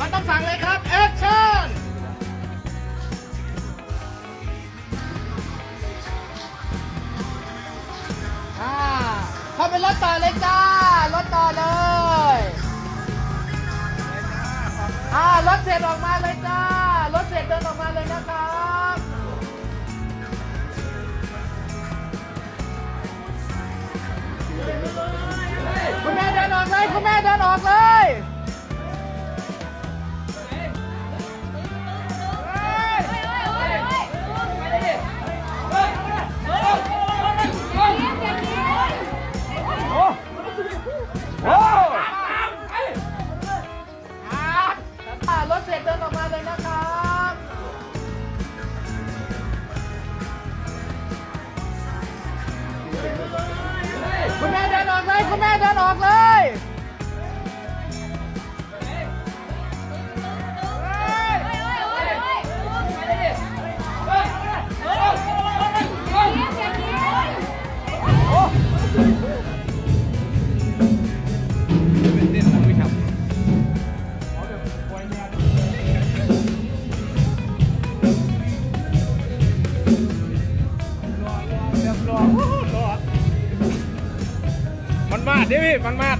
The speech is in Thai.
มันต้องสั่งเลยครับแอคชั่นอาเข้าไปรถต่อเลยจ้ารถต่อเลยอ่ารถเสร็จออกมาเลยจ้ารถเสร็จเดินออกมาเลยนะครับคุณแม่เดินออกเลยคุณแม่เดินออกเลย ถเสร็จเดินออกมาเลยนะครับคุณแม่เดินออกเลย คุณแม่เดินออกเลย มันมาดดิพี่มันมาด